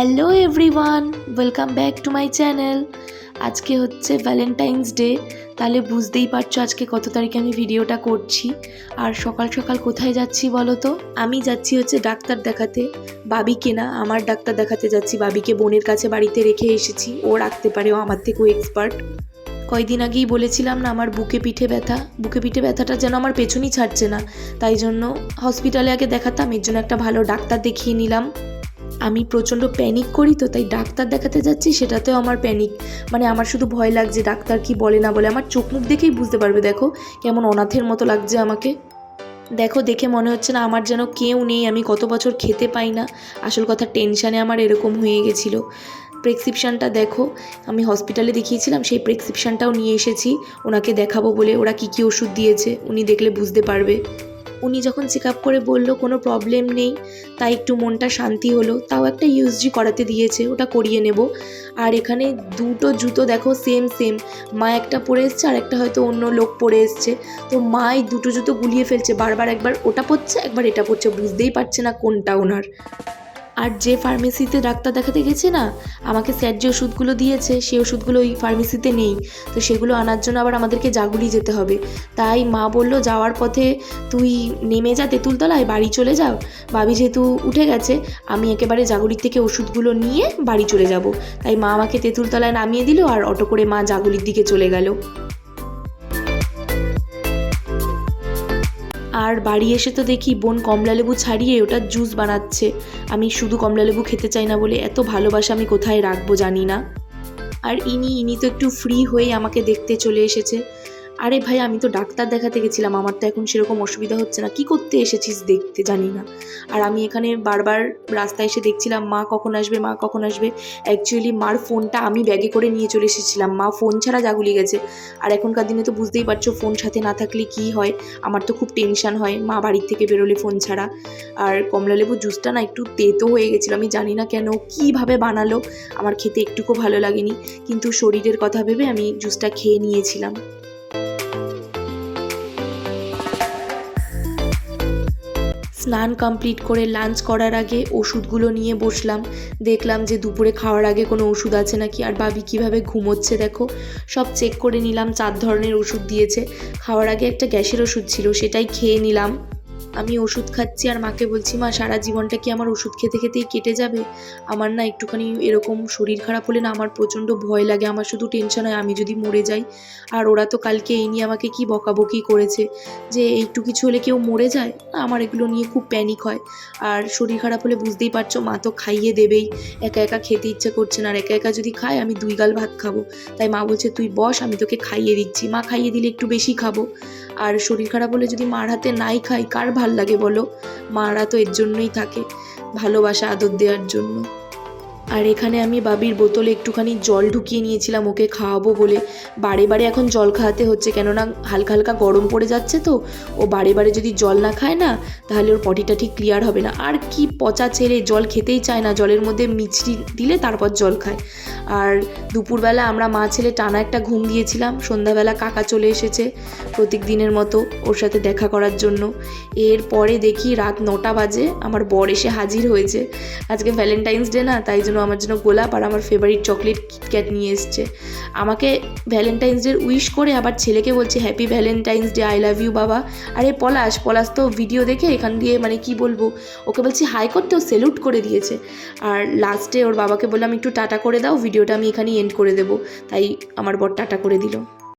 Hello everyone, welcome back to my channel. আজকে হচ্ছে Valentine's day তাহলে বুঝতেই পারছ আজকে কত তারিখে আমি ভিডিওটা করছি। আর সকাল সকাল কোথায় যাচ্ছি বলো তো? আমি যাচ্ছি হচ্ছে ডাক্তার দেখাতে। বাবিকে না, আমার ডাক্তার দেখাতে যাচ্ছি। বাবিকে বোনের কাছে বাড়িতে রেখে এসেছি। ও রাখতে পারে, ও আমার থেকেও এক্সপার্ট কয়দিন আগেই বলেছিলাম না, আমার বুকে পিঠে ব্যথা। বুকে পিঠে ব্যথাটা যেন আমার পেছনই ছাড়ছে না। তাই জন্য হসপিটালে আগে দেখাতাম, এর জন্য একটা ভালো ডাক্তার দেখিয়ে নিলাম। আমি প্রচণ্ড প্যানিক করি তো, তাই ডাক্তার দেখাতে যাচ্ছি, সেটাতেও আমার প্যানিক মানে আমার শুধু ভয় লাগছে ডাক্তার কি বলে না বলে, আমার চোখ মুখ দেখেই বুঝতে পারবে, দেখো কেমন অনাথের মতো লাগছে আমাকে। দেখো, দেখে মনে হচ্ছে না আমার যেন কেউ নেই, আমি কত বছর খেতে পাই না। আসল কথা টেনশানে আমার এরকম হয়ে গেছিল। প্রেসক্রিপশানটা দেখো, আমি হসপিটালে দেখিয়েছিলাম, সেই প্রেসক্রিপশানটাও নিয়ে এসেছি, ওনাকে দেখাবো বলে, ওরা কী কী ওষুধ দিয়েছে, উনি দেখলে বুঝতে পারবে। উনি যখন চেক আপ করে বলল, কোনো প্রবলেম নেই। তাই একটু মনটা শান্তি হলো। তাও একটা ইউএসজি করাতে দিয়েছে, ওটা করিয়ে নেব। আর এখানে দুটো জুতো দেখো সেম সেম মা একটা পরে এসছে, আর একটা হয়তো অন্য লোক পরে এসছে। তো মাই দুটো জুতো গুলিয়ে ফেলছে, বারবার একবার ওটা পড়ছে একবার এটা পড়ছে বুঝতেই পারছে না কোনটা ওনার। আর যে ফার্মেসিতে ডাক্তার দেখাতে গেছে না, আমাকে স্যার যে ওষুধগুলো দিয়েছে সেই ওষুধগুলো ওই ফার্মেসিতে নেই। তো সেগুলো আনার জন্য আবার আমাদেরকে জাগুলি যেতে হবে। তাই মা বলল, যাওয়ার পথে তুই নেমে যা তেঁতুলতলায়, বাড়ি চলে যাও। বাবি যেহেতু উঠে গেছে, আমি একেবারে জাগুলির থেকে ওষুধগুলো নিয়ে বাড়ি চলে যাব। তাই মা আমাকে তেঁতুলতলায় নামিয়ে দিল আর অটো করে মা জাগুলির দিকে চলে গেল। আর বাড়ি এসে তো দেখি বোন কমলালেবু ছাড়িয়ে ওটার জুস বানাচ্ছে। আমি শুধু কমলালেবু খেতে চাই না বলে এত ভালোবাসা আমি কোথায় রাখব জানি না। আর ইনি ইনি তো একটু ফ্রি হয়ে আমাকে দেখতে চলে এসেছে। আরে ভাই, আমি তো ডাক্তার দেখাতে গেছিলাম, আমার তো এখন সেরকম অসুবিধা হচ্ছে না। কি করতে এসেছিস দেখতে জানি না। আর আমি এখানে বারবার রাস্তায় এসে দেখছিলাম, মা কখন আসবে, মা কখন আসবে। অ্যাকচুয়ালি মার ফোনটা আমি ব্যাগে করে নিয়ে চলে এসেছিলাম। মা ফোন ছাড়া জাগুলি গেছে। আর এখনকার দিনে তো বুঝতেই পারছ, ফোন সাথে না থাকলে কি হয়? আমার তো খুব টেনশন হয়, মা বাড়ির থেকে বেরোলে ফোন ছাড়া। আর কমলালেবু জুসটা না একটু তেতো হয়ে গেছিল, আমি জানি না কেন, কীভাবে বানালো? আমার খেতে একটুকু ভালো লাগেনি। কিন্তু শরীরের কথা ভেবে আমি জুসটা খেয়ে নিয়েছিলাম। স্নান কমপ্লিট করে লাঞ্চ করার আগে ওষুধগুলো নিয়ে বসলাম। দেখলাম যে দুপুরে খাওয়ার আগে কোনো ওষুধ আছে নাকি? আর বাবি কীভাবে ঘুমোচ্ছে দেখো? সব চেক করে নিলাম, চার ধরনের ওষুধ দিয়েছে। খাওয়ার আগে একটা গ্যাসের ওষুধ ছিল, সেটাই খেয়ে নিলাম। আমি ওষুধ খাচ্ছি আর মাকে বলছি, মা, সারা জীবনটা কি আমার ওষুধ খেতে খেতেই কেটে যাবে? আমার না একটুখানি এরকম শরীর খারাপ হলে না আমার প্রচণ্ড ভয় লাগে, আমার শুধু টেনশন হয়, আমি যদি মরে যাই। আর ওরা তো কালকে এই নিয়ে আমাকে কি বকাবকি করেছে যে এইটু কিছু হলে কেউ মরে যায়? আমার এগুলো নিয়ে খুব প্যানিক হয়। আর শরীর খারাপ হলে বুঝতেই পারছ, মা তো খাইয়ে দেবেই। একা একা খেতে ইচ্ছা করছে না, আর একা একা যদি খায়, আমি দুই গাল ভাত খাব। তাই মা বলছে, তুই বস, আমি তোকে খাইয়ে দিচ্ছি। মা খাইয়ে দিলে একটু বেশি খাব। আর শরীর খারাপ হলে যদি মার হাতে নাই খাই, কার ভালো লাগে বলো? মারা তো এর জন্যই থাকে, ভালোবাসা আদর দেওয়ার জন্য। আর এখানে আমি বাবির বোতলে একটুখানি জল ঢুকিয়ে নিয়েছিলাম, ওকে খাওয়াবো বলে। বারে বারে এখন জল খাওয়াতে হচ্ছে, কেননা হালকা হালকা গরম পড়ে যাচ্ছে তো। ও বারে বারে যদি জল না খায় না, তাহলে ওর পটিটা ঠিক ক্লিয়ার হবে না। আর কি পচা ছেড়ে জল খেতেই চায় না, জলের মধ্যে মিষ্টি দিলে তারপর জল খায়। আর দুপুরবেলা আমরা মা ছেলে টানা একটা ঘুম দিয়েছিলাম, সন্ধ্যাবেলা কাকা চলে এসেছে প্রত্যেক দিনের মতো ওর সাথে দেখা করার জন্য। এরপরে দেখি রাত নটা বাজে, আমার বর এসে হাজির হয়েছে। আজকে ভ্যালেন্টাইন্স ডে না, তাই জন্য আমার জন্য গোলাপ আর আমার ফেভারিট চকলেট কিটক্যাট নিয়ে এসছে। আমাকে ভ্যালেন্টাইন্স ডে উইশ করে আবার ছেলেকে বলছে happy valentine's day I love you বাবা। আরে পলাশ পলাশ তো ভিডিও দেখে এখান দিয়ে মানে কি বলব? ওকে বলছি হাই করতে। ও সেলুট করে দিয়েছে। আর লাস্টে ওর বাবাকে বললাম, একটু টাটা করে দাও ভিডিওটা আমি এখানেই এন্ড করে দেবো। তাই আমার বর টাটা করে দিল।